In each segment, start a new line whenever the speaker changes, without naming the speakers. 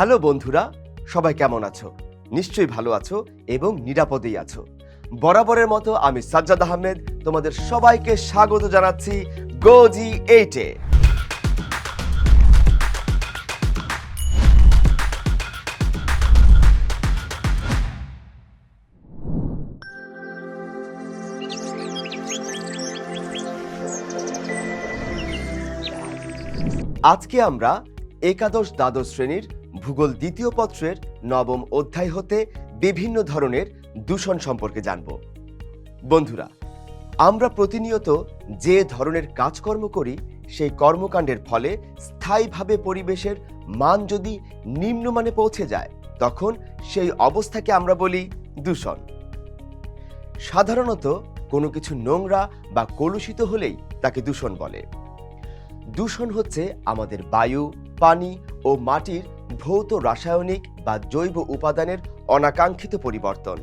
Hello বন্ধুরা, সবাই কেমন আছো? নিশ্চয়ই ভালো আছো এবং নিরাপদেই আছো। বরাবরের মতো আমি সাজ্জাদ আহমেদ, তোমাদের সবাইকে স্বাগত জানাচ্ছি গোজি এইটে আজকে আমরা একাদশ দ্বাদশ শ্রেণির ভূগোল দ্বিতীয় পত্রের নবম অধ্যায় হতে বিভিন্ন ধরনের দূষণ সম্পর্কে জানব। বন্ধুরা, আমরা প্রতিনিয়ত যে ধরনের কাজকর্ম করি, সেই কর্মকাণ্ডের ফলে স্থায়ীভাবে পরিবেশের মান যদি নিম্নমানে পৌঁছে যায়, তখন সেই অবস্থাকে আমরা বলি দূষণ। সাধারণত কোনো কিছু নোংরা বা কলুষিত হলেই তাকে দূষণ বলে। দূষণ হচ্ছে আমাদের বায়ু, পানি ও মাটির ভৌত রাসায়নিক বা জৈব উপাদানের অনাকাঙ্ক্ষিত পরিবর্তন,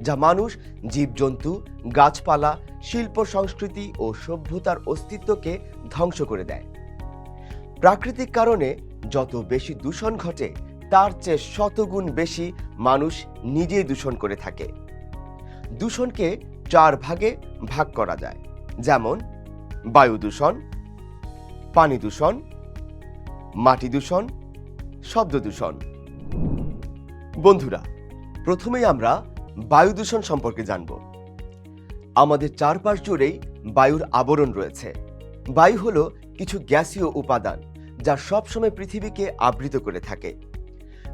যা মানুষ, জীবজন্তু, গাছপালা, শিল্প সংস্কৃতি ও সভ্যতার অস্তিত্বকে ধ্বংস করে দেয়। প্রাকৃতিক কারণে যত বেশি দূষণ ঘটে, তার চেয়ে শতগুণ বেশি মানুষ নিজেই দূষণ করে থাকে। দূষণকে চার ভাগে ভাগ করা যায়, যেমন বায়ু দূষণ, পানি দূষণ, মাটি দূষণ শব্দ দূষণ। বন্ধুরা, প্রথমেই আমরা বায়ু দূষণ সম্পর্কে জানব। আমাদের চারপাশ জুড়েই বায়ুর আবরণ রয়েছে। বায়ু হলো কিছু গ্যাসীয় উপাদান যা সবসময় পৃথিবীকে আবৃত করে থাকে।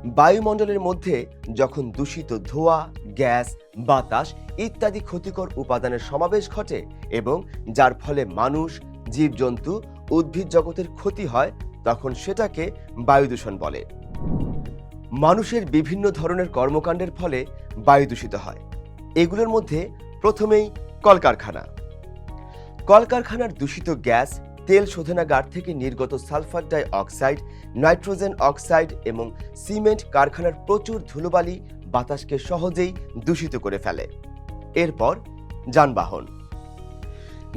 বায়ুমণ্ডলের মধ্যে যখন দূষিত ধোঁয়া, গ্যাস, বাতাস ইত্যাদি ক্ষতিকর উপাদানের সমাবেশ ঘটে এবং যার ফলে মানুষ, জীবজন্তু, উদ্ভিদ জগতের ক্ষতি হয় তখন সেটাকে বায়ু দূষণ বলে। মানুষের বিভিন্ন ধরনের কর্মকাণ্ডের ফলে বায়ু দূষিত হয়। এগুলোর মধ্যে প্রথমেই কলকারখানা। কলকারখানার দূষিত গ্যাস, তেল শোধনাগার থেকে নির্গত sulphur dioxide nitrogen oxide এবং সিমেন্ট কারখানার প্রচুর ধুলোবালি বাতাসকে সহজেই দূষিত করে ফেলে। এরপর যানবাহন।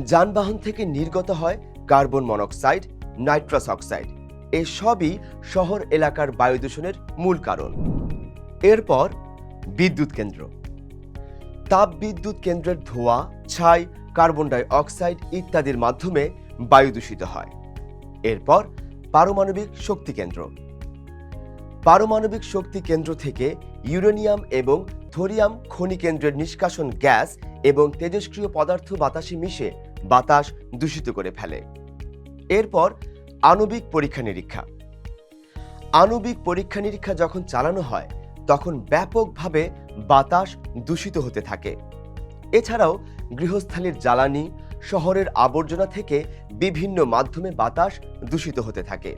যানবাহন থেকে নির্গত হয় কার্বন মনোক্সাইড, নাইট্রাস অক্সাইড। এই সবই শহর এলাকার বায়ু দূষণের মূল কারণ। এরপর বিদ্যুৎ কেন্দ্র। তাপ বিদ্যুৎ কেন্দ্রের ধোঁয়া, ছাই, কার্বন ডাই অক্সাইড ইত্যাদির মাধ্যমে বায়ু দূষিত হয়। এরপর পারমাণবিক শক্তি কেন্দ্র। পারমাণবিক শক্তি কেন্দ্র থেকে ইউরেনিয়াম এবং থোরিয়াম খনি কেন্দ্রের নিষ্কাশন গ্যাস এবং তেজস্ক্রিয় পদার্থ বাতাসে মিশে বাতাস দূষিত করে ফেলে। এরপর আণবিক পরীক্ষা নিরীক্ষা। আণবিক পরীক্ষা নিরীক্ষা যখন চালানো হয়, তখন ব্যাপকভাবে বাতাস দূষিত হতে থাকে। এছাড়াও গৃহস্থালির জ্বালানি, শহরের আবর্জনা থেকে বিভিন্ন মাধ্যমে বাতাস দূষিত হতে থাকে।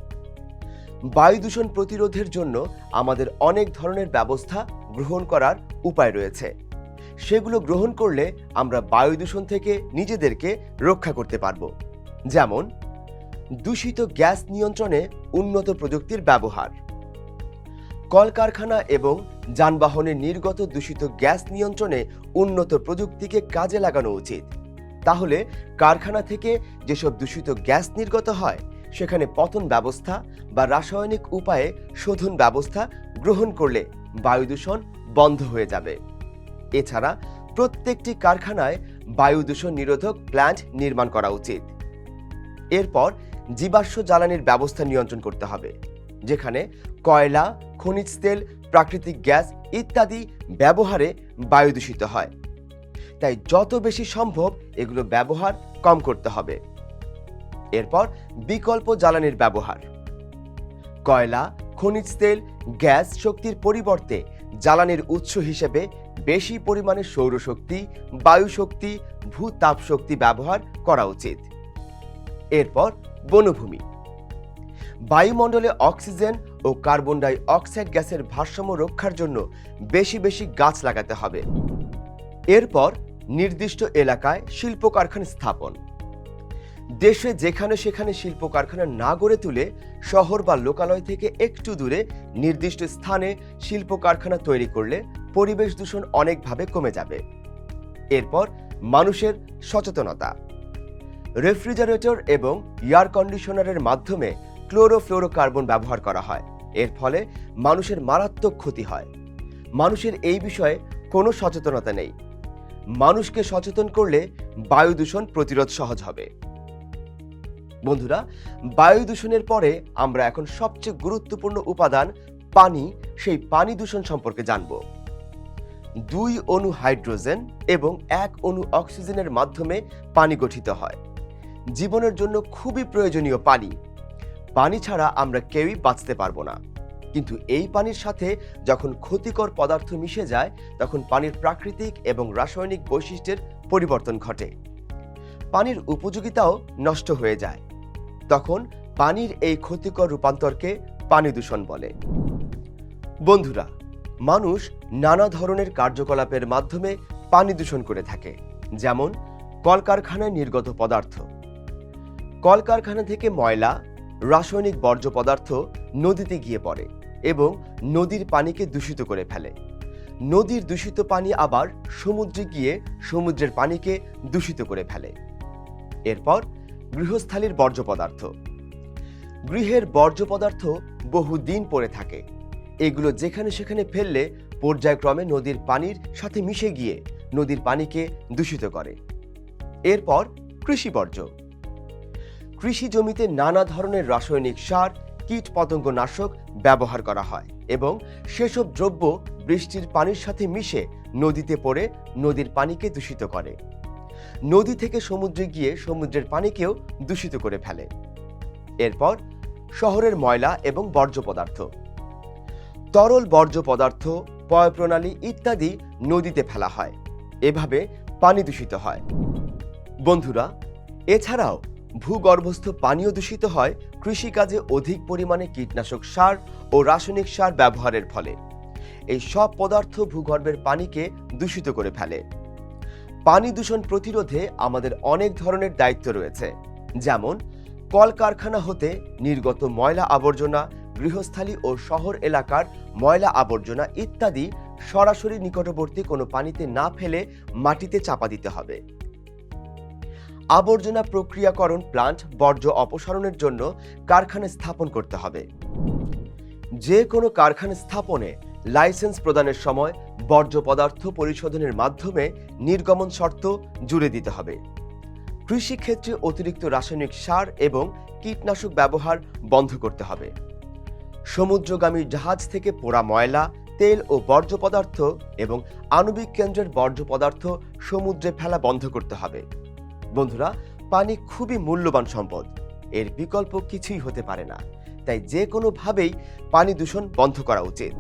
বায়ু দূষণ প্রতিরোধের জন্য আমাদের অনেক ধরনের ব্যবস্থা গ্রহণ করার উপায় রয়েছে। সেগুলো গ্রহণ করলে আমরা বায়ু দূষণ থেকে নিজেদেরকে রক্ষা করতে পারব। যেমন দূষিত গ্যাস নিয়ন্ত্রণে উন্নত প্রযুক্তির ব্যবহার। কলকারখানা এবং যানবাহনের নির্গত দূষিত গ্যাস নিয়ন্ত্রণে উন্নত প্রযুক্তিকে কাজে লাগানো উচিত। তাহলে কারখানা থেকে যেসব দূষিত গ্যাস নির্গত হয়, সেখানে পতন ব্যবস্থা বা রাসায়নিক উপায়ে শোধন ব্যবস্থা গ্রহণ করলে বায়ু দূষণ বন্ধ হয়ে যাবে। এছাড়া প্রত্যেকটি কারখানায় বায়ু দূষণ নিরোধক প্ল্যান্ট নির্মাণ করা উচিত। এরপর জীবাশ্ম জ্বালানির ব্যবস্থা নিয়ন্ত্রণ করতে হবে, যেখানে কয়লা, খনিজ তেল, প্রাকৃতিক গ্যাস ইত্যাদি ব্যবহারে বায়ু দূষিত হয়। তাই যত বেশি সম্ভব এগুলো ব্যবহার কম করতে হবে। এরপর বিকল্প জ্বালানির ব্যবহার। কয়লা, খনিজ তেল, গ্যাস শক্তির পরিবর্তে জ্বালানির উৎস হিসেবে বেশি পরিমাণে সৌরশক্তি বায়ু শক্তি ভূতাপ শক্তি ব্যবহার করা উচিত। এরপর বনভূমি। বায়ুমণ্ডলে অক্সিজেন ও কার্বন ডাই অক্সাইড গ্যাসের ভারসাম্য রক্ষার জন্য বেশি বেশি গাছ লাগাতে হবে। এরপর নির্দিষ্ট এলাকায় শিল্প কারখানা স্থাপন। দেশে যেখানে সেখানে শিল্প কারখানা না গড়ে তুলে শহর বা লোকালয় থেকে একটু দূরে নির্দিষ্ট স্থানে শিল্প কারখানা তৈরি করলে পরিবেশ দূষণ অনেকভাবে কমে যাবে। এরপর মানুষের সচেতনতা। রেফ্রিজারেটর এবং এয়ার কন্ডিশনারের মাধ্যমে ক্লোরোফ্লোরোকার্বন ব্যবহার করা হয়। এর ফলে মানুষের মারাত্মক ক্ষতি হয়। মানুষের এই বিষয়ে কোনো সচেতনতা নেই। মানুষকে সচেতন করলে বায়ু দূষণ প্রতিরোধ সহজ হবে। বন্ধুরা, বায়ু দূষণের পরে আমরা এখন সবচেয়ে গুরুত্বপূর্ণ উপাদান পানি, সেই পানি দূষণ সম্পর্কে জানব। দুই অণু হাইড্রোজেন এবং এক অণু অক্সিজেনের মাধ্যমে পানি গঠিত হয়। জীবনের জন্য খুবই প্রয়োজনীয় পানি। পানি ছাড়া আমরা কেউই বাঁচতে পারব না। কিন্তু এই পানির সাথে যখন ক্ষতিকর পদার্থ মিশে যায়, তখন পানির প্রাকৃতিক এবং রাসায়নিক বৈশিষ্ট্যের পরিবর্তন ঘটে। পানির উপযোগিতাও নষ্ট হয়ে যায়। তখন পানির এই ক্ষতিকর রূপান্তরকে পানি দূষণ বলে। বন্ধুরা, মানুষ নানা ধরনের কার্যকলাপের মাধ্যমে পানি দূষণ করে থাকে। যেমন কলকারখানায় নির্গত পদার্থ। কলকারখানা থেকে ময়লা, রাসায়নিক বর্জ্য পদার্থ নদীতে গিয়ে পড়ে এবং নদীর পানিকে দূষিত করে ফেলে। নদীর দূষিত পানি আবার সমুদ্রে গিয়ে সমুদ্রের পানিকে দূষিত করে ফেলে। এরপর গৃহস্থালির বর্জ্য পদার্থ। গৃহের বর্জ্য পদার্থ বহুদিন পড়ে থাকে। এগুলো যেখানে সেখানে ফেললে পর্যায়ক্রমে নদীর পানির সাথে মিশে গিয়ে নদীর পানিকে দূষিত করে। এরপর কৃষি বর্জ্য কৃষি জমিতে নানা ধরনের রাসায়নিক সার, কীট পতঙ্গনাশক ব্যবহার করা হয় এবং সেসব দ্রব্য বৃষ্টির পানির সাথে মিশে নদীতে পড়ে নদীর পানিকে দূষিত করে। নদী থেকে সমুদ্রে গিয়ে সমুদ্রের পানিকেও দূষিত করে ফেলে। এরপর শহরের ময়লা এবং বর্জ্য পদার্থ। তরল বর্জ্য পদার্থ, পয়প্রণালী ইত্যাদি নদীতে ফেলা হয়। এভাবে পানি দূষিত হয়। বন্ধুরা, এছাড়াও ভূগর্ভস্থ পানীয় দূষিত হয়, কৃষিকাজে অধিক পরিমাণে কীটনাশক সার ও রাসায়নিক সার ব্যবহারের ফলে। এই সব পদার্থ ভূগর্ভের পানিকে দূষিত করে ফেলে। পানি দূষণ প্রতিরোধে আমাদের অনেক ধরনের দায়িত্ব রয়েছে। যেমন, কলকারখানা হতে নির্গত ময়লা আবর্জনা, গৃহস্থালী ও শহর এলাকার ময়লা আবর্জনা ইত্যাদি সরাসরি নিকটবর্তী কোনো পানিতে না ফেলে মাটিতে চাপা দিতে হবে। আবর্জনা প্রক্রিয়াকরণ প্লান্ট বর্জ্য অপসারণের জন্য কারখানা স্থাপন করতে হবে। যে কোনো কারখানা স্থাপনে লাইসেন্স প্রদানের সময় বর্জ্য পদার্থ পরিশোধনের মাধ্যমে নির্গমন শর্ত জুড়ে দিতে হবে। কৃষিক্ষেত্রে অতিরিক্ত রাসায়নিক সার এবং কীটনাশক ব্যবহার বন্ধ করতে হবে। সমুদ্রগামী জাহাজ থেকে পোড়া ময়লা, তেল ও বর্জ্য পদার্থ এবং আণবিক কেন্দ্রের বর্জ্য পদার্থ সমুদ্রে ফেলা বন্ধ করতে হবে। বন্ধুরা, পানি খুবই মূল্যবান সম্পদ। এর বিকল্প কিছুই হতে পারে না। তাই যে কোনোভাবেই পানি দূষণ বন্ধ করা উচিত।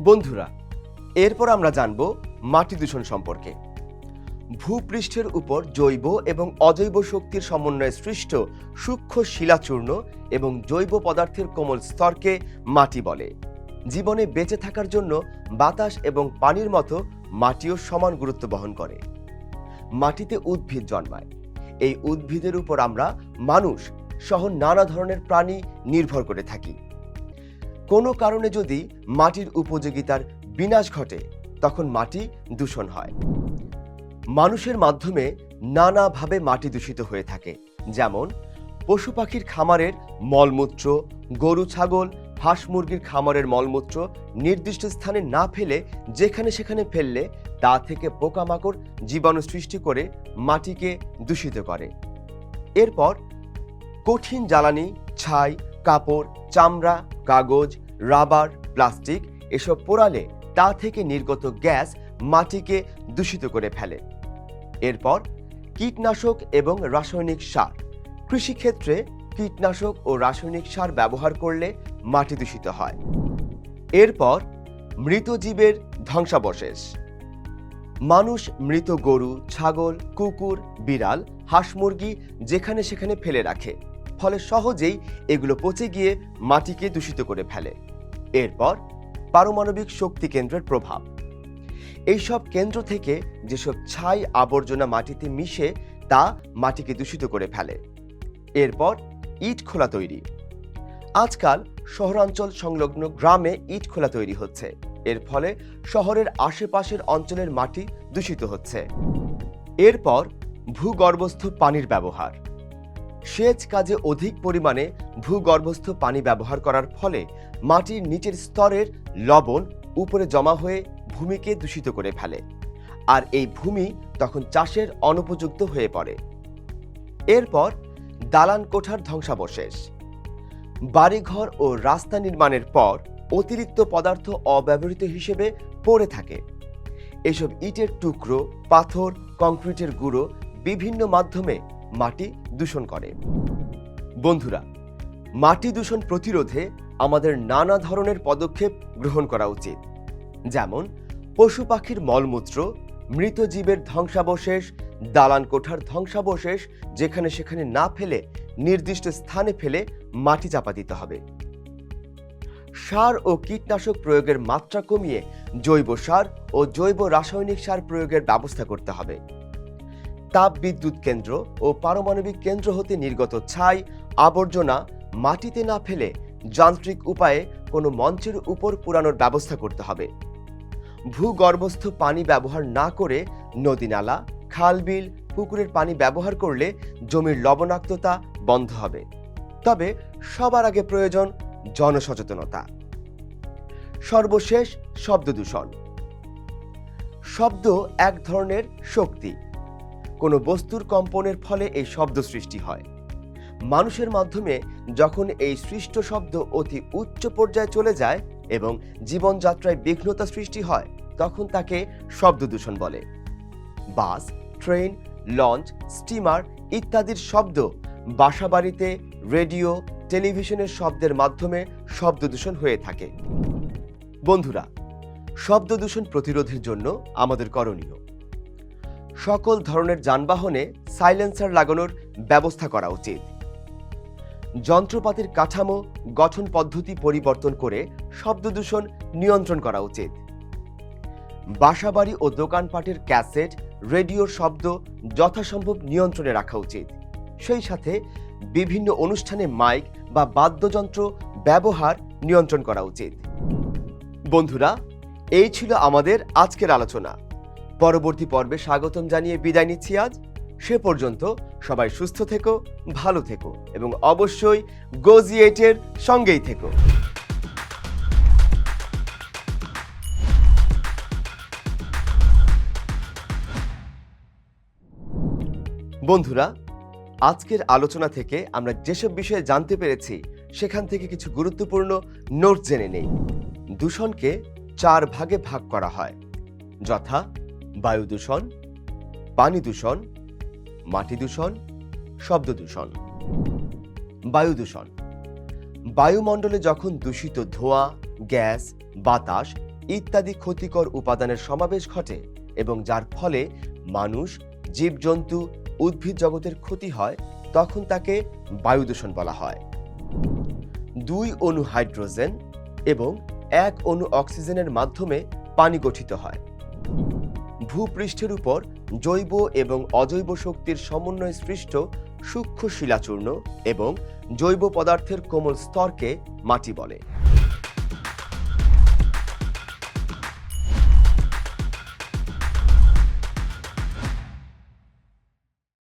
বন্ধুরা, এরপর আমরা জানব মাটি দূষণ সম্পর্কে। ভূপৃষ্ঠের উপর জৈব এবং অজৈব শক্তির সমন্বয়ে সৃষ্ট সূক্ষ্ম শিলাচূর্ণ এবং জৈব পদার্থের কোমল স্তরকে মাটি বলে। জীবনে বেঁচে থাকার জন্য বাতাস এবং পানির মতো মাটিও সমান গুরুত্ব বহন করে। মাটিতে উদ্ভিদ জন্মায়। এই উদ্ভিদের উপর আমরা মানুষ সহ নানা ধরনের প্রাণী নির্ভর করে থাকি। কোনো কারণে যদি মাটির উপযোগিতার বিনাশ ঘটে, তখন মাটি দূষণ হয়। মানুষের মাধ্যমে নানাভাবে মাটি দূষিত হয়ে থাকে, যেমন পশু পাখির খামারের মলমূত্র, গরু, ছাগল, হাঁস মুরগির খামারের মলমূত্র নির্দিষ্ট স্থানে না ফেলে যেখানে সেখানে ফেললে তা থেকে পোকামাকড় জীবাণু সৃষ্টি করে মাটিকে দূষিত করে। এরপর কঠিন জ্বালানি, ছাই, কাপড়, চামড়া, কাগজ, রাবার, প্লাস্টিক এসব পোড়ালে তা থেকে নির্গত গ্যাস মাটিকে দূষিত করে ফেলে। এরপর কীটনাশক এবং রাসায়নিক সার। কৃষিক্ষেত্রে কীটনাশক ও রাসায়নিক সার ব্যবহার করলে মাটি দূষিত হয়। এরপর মৃত জীবের ধ্বংসাবশেষ। মানুষ, মৃত গরু, ছাগল, কুকুর, বিড়াল, হাঁস মুরগি যেখানে সেখানে ফেলে রাখে। ফলে সহজেই এগুলো পচে গিয়ে মাটিকে দূষিত করে ফেলে। এরপর পারমাণবিক শক্তি কেন্দ্রের প্রভাব। এইসব কেন্দ্র থেকে যেসব ছাই আবর্জনা মাটিতে মিশে তা মাটিকে দূষিত করে ফেলে। এরপর ইট খোলা তৈরি। আজকাল শহরাঞ্চল সংলগ্ন গ্রামে ইট খোলা তৈরি হচ্ছে। এর ফলে শহরের আশেপাশের অঞ্চলের মাটি দূষিত হচ্ছে। এরপর ভূগর্ভস্থ পানির ব্যবহার। সেচ কাজে অধিক পরিমাণে ভূগর্ভস্থ পানি ব্যবহার করার ফলে মাটির নিচের স্তরের লবণ উপরে জমা হয়ে ভূমিকে দূষিত করে ফেলে। আর এই ভূমি তখন চাষের অনুপযুক্ত হয়ে পড়ে। এরপর দালান কোঠার ধ্বংসাবশেষ। বাড়িঘর ও রাস্তা নির্মাণের পর অতিরিক্ত পদার্থ অব্যবহৃত হিসেবে পড়ে থাকে। এসব ইটের টুকরো, পাথর, কংক্রিটের গুঁড়ো বিভিন্ন মাধ্যমে মাটি দূষণ করে। বন্ধুরা, মাটি দূষণ প্রতিরোধে আমাদের নানা ধরনের পদক্ষেপ গ্রহণ করা উচিত। যেমন, পশু পাখির মলমূত্র, মৃত জীবের ধ্বংসাবশেষ, দালান কোঠার ধ্বংসাবশেষ যেখানে সেখানে না ফেলে নির্দিষ্ট স্থানে ফেলে মাটি চাপা দিতে হবে। সার ও কীটনাশক প্রয়োগের মাত্রা কমিয়ে জৈব সার ও জৈব রাসায়নিক সার প্রয়োগের ব্যবস্থা করতে হবে। তাপ বিদ্যুৎ কেন্দ্র ও পারমাণবিক কেন্দ্র হতে নির্গত ছাই, আবর্জনা মাটিতে না ফেলে যান্ত্রিক উপায়ে কোনো মঞ্চের উপর পুরানোর ব্যবস্থা করতে হবে। ভূগর্ভস্থ পানি ব্যবহার না করে নদী নালা খাল বিল পুকুরের পানি ব্যবহার করলে জমির লবণাক্ততা বন্ধ হবে। তবে সবার আগে প্রয়োজন জনসচেতনতা। সর্বশেষ শব্দ দূষণ। শব্দ এক ধরনের শক্তি। কোনো বস্তুর কম্পনের ফলে এই শব্দ সৃষ্টি হয়। মানুষের মাধ্যমে যখন এই সৃষ্ট শব্দ অতি উচ্চ পর্যায়ে চলে যায় এবং জীবনযাত্রায় বিঘ্নতা সৃষ্টি হয়, তখন তাকে শব্দ দূষণ বলে। বাস, ট্রেন, লঞ্চ, স্টিমার ইত্যাদির শব্দ বাসাবাড়িতে, রেডিও টেলিভিশনের শব্দের মাধ্যমে শব্দ দূষণ হয়ে থাকে। বন্ধুরা, শব্দ দূষণ প্রতিরোধের জন্য আমাদের করণীয়। সকল ধরনের যানবাহনে সাইলেন্সার লাগানোর ব্যবস্থা করা উচিত। যন্ত্রপাতির কাঠামো, গঠন পদ্ধতি পরিবর্তন করে শব্দ দূষণ নিয়ন্ত্রণ করা উচিত। বাসাবাড়ি ও দোকানপাটের ক্যাসেট, রেডিওর শব্দ যথাসম্ভব নিয়ন্ত্রণে রাখা উচিত। সেই সাথে বিভিন্ন অনুষ্ঠানে মাইক বা বাদ্যযন্ত্র ব্যবহার নিয়ন্ত্রণ করা উচিত। বন্ধুরা, এই ছিল আমাদের আজকের আলোচনা। পরবর্তী পর্বে স্বাগতম জানিয়ে বিদায় নিচ্ছি আজ। সে পর্যন্ত সবাই সুস্থ থেকো, ভালো থেকো এবং অবশ্যই গোজিয়েটের সঙ্গেই থেকো। বন্ধুরা আজকের আলোচনা থেকে আমরা যেসব বিষয়ে জানতে পেরেছি, সেখান থেকে কিছু গুরুত্বপূর্ণ নোট জেনে নেই। দূষণকে চার ভাগে ভাগ করা হয়। যথা, বায়ু দূষণ, পানি দূষণ, মাটি দূষণ, শব্দ দূষণ। বায়ু দূষণ। বায়ুমণ্ডলে যখন দূষিত ধোঁয়া, গ্যাস, বাতাস ইত্যাদি ক্ষতিকর উপাদানের সমাবেশ ঘটে এবং যার ফলে মানুষ, জীবজন্তু উদ্ভিদ জগতের ক্ষতি হয়, তখন তাকে বায়ু দূষণ বলা হয়। দুই অণু হাইড্রোজেন এবং এক অণু অক্সিজেনের মাধ্যমে পানি গঠিত হয়। ভূপৃষ্ঠের উপর জৈব এবং অজৈব শক্তির সমন্বয়ে সৃষ্ট সূক্ষ্ম শিলাচূর্ণ এবং জৈব পদার্থের কোমল স্তরকে মাটি বলে।